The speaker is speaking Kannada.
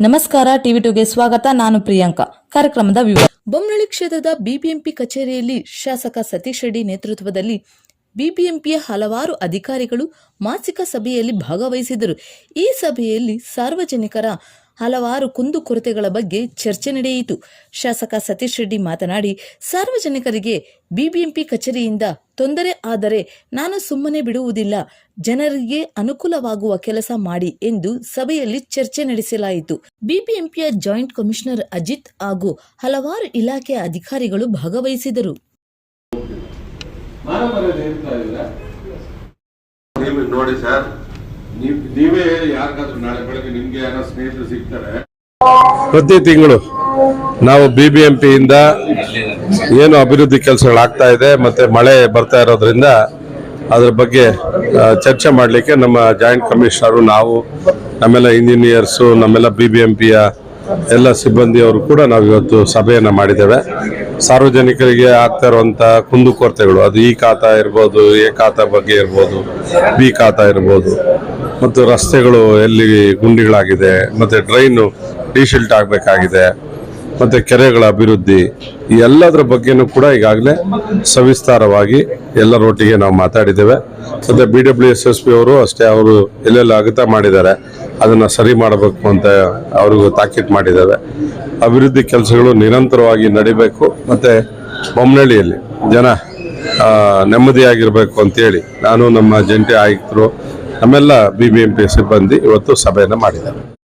ನಮಸ್ಕಾರ, ಟಿವಿ ಟುಗೆ ಸ್ವಾಗತ. ನಾನು ಪ್ರಿಯಾಂಕಾ. ಕಾರ್ಯಕ್ರಮದ ವಿವರ. ಬೊಮ್ಮನಳ್ಳಿ ಕ್ಷೇತ್ರದ ಬಿಬಿಎಂಪಿ ಕಚೇರಿಯಲ್ಲಿ ಶಾಸಕ ಸತೀಶ್ ರೆಡ್ಡಿ ನೇತೃತ್ವದಲ್ಲಿ ಬಿಬಿಎಂಪಿಯ ಹಲವಾರು ಅಧಿಕಾರಿಗಳು ಮಾಸಿಕ ಸಭೆಯಲ್ಲಿ ಭಾಗವಹಿಸಿದರು. ಈ ಸಭೆಯಲ್ಲಿ ಸಾರ್ವಜನಿಕರ ಹಲವಾರು ಕುಂದುಕೊರತೆಗಳ ಬಗ್ಗೆ ಚರ್ಚೆ ನಡೆಯಿತು. ಶಾಸಕ ಸತೀಶ್ ರೆಡ್ಡಿ ಮಾತನಾಡಿ ಸಾರ್ವಜನಿಕರಿಗೆ ಬಿಬಿಎಂಪಿ ಕಚೇರಿಯಿಂದ ತೊಂದರೆ ಆದರೆ ನಾನು ಸುಮ್ಮನೆ ಬಿಡುವುದಿಲ್ಲ ಜನರಿಗೆ ಅನುಕೂಲವಾಗುವ ಕೆಲಸ ಮಾಡಿ ಎಂದು ಸಭೆಯಲ್ಲಿ ಚರ್ಚೆ ನಡೆಸಲಾಯಿತು. ಬಿಬಿಎಂಪಿಯ ಜಾಯಿಂಟ್ ಕಮಿಷನರ್ ಅಜಿತ್ ಹಾಗೂ ಹಲವಾರು ಇಲಾಖೆಯ ಅಧಿಕಾರಿಗಳು ಭಾಗವಹಿಸಿದರು. ನೋಡಿ ಸರ್ ನೀವ್ ಯಾರಿಗಾದ್ರೂ ನಾಳೆ ಬೆಳಗ್ಗೆ ನಿಮ್ಗೆ ಸ್ನೇಹಿತರು ಸಿಗ್ತಾರೆ. ಪ್ರತಿ ತಿಂಗಳು ನಾವು ಬಿ ಬಿ ಎಂ ಪಿಯಿಂದ ಏನು ಅಭಿವೃದ್ಧಿ ಕೆಲಸಗಳಾಗ್ತಾ ಇದೆ, ಮತ್ತೆ ಮಳೆ ಬರ್ತಾ ಇರೋದ್ರಿಂದ ಅದ್ರ ಬಗ್ಗೆ ಚರ್ಚೆ ಮಾಡಲಿಕ್ಕೆ ನಮ್ಮ ಜಾಯಿಂಟ್ ಕಮಿಷನರು, ನಾವು, ನಮ್ಮೆಲ್ಲ ಇಂಜಿನಿಯರ್ಸು, ನಮ್ಮೆಲ್ಲ ಬಿ ಬಿ ಎಂ ಪಿಯ ಎಲ್ಲ ಸಿಬ್ಬಂದಿಯವರು ಕೂಡ ನಾವು ಇವತ್ತು ಸಭೆಯನ್ನು ಮಾಡಿದ್ದೇವೆ. ಸಾರ್ವಜನಿಕರಿಗೆ ಆಗ್ತಾ ಇರುವಂಥ ಕುಂದುಕೊರತೆಗಳು, ಅದು ಈ ಖಾತಾ ಇರ್ಬೋದು, ಎ ಖಾತಾ ಬಗ್ಗೆ ಇರ್ಬೋದು, ಬಿ ಖಾತಾ ಇರ್ಬೋದು ಮತ್ತು ರಸ್ತೆಗಳು ಎಲ್ಲಿ ಗುಂಡಿಗಳಾಗಿದೆ, ಮತ್ತು ಡ್ರೈನು ಡಿಶಿಲ್ಟ್ ಆಗಬೇಕಾಗಿದೆ, ಮತ್ತು ಕೆರೆಗಳ ಅಭಿವೃದ್ಧಿ ಎಲ್ಲದರ ಬಗ್ಗೆನೂ ಕೂಡ ಈಗಾಗಲೇ ಸವಿಸ್ತಾರವಾಗಿ ಎಲ್ಲರೊಟ್ಟಿಗೆ ನಾವು ಮಾತಾಡಿದ್ದೇವೆ. ಮತ್ತು B W S S P ಅವರು ಅಷ್ಟೇ ಅವರು ಎಲ್ಲೆಲ್ಲ ಅಗತ ಮಾಡಿದ್ದಾರೆ, ಅದನ್ನು ಸರಿ ಮಾಡಬೇಕು ಅಂತ ಅವ್ರಿಗೂ ತಾಕೀತು ಮಾಡಿದ್ದಾರೆ. ಅಭಿವೃದ್ಧಿ ಕೆಲಸಗಳು ನಿರಂತರವಾಗಿ ನಡಿಬೇಕು, ಮತ್ತು ಬೊಮ್ಮನಹಳ್ಳಿಯಲ್ಲಿ ಜನ ನೆಮ್ಮದಿಯಾಗಿರ್ಬೇಕು ಅಂತೇಳಿ ನಾನು ನಮ್ಮ ಜಂಟಿ ಆಯುಕ್ತರು ನಮ್ಮೆಲ್ಲ ಬಿ ಬಿ ಎಂ ಪಿ ಸಿಬ್ಬಂದಿ ಇವತ್ತು ಸಭೆಯನ್ನು ಮಾಡಿದ್ದಾರೆ.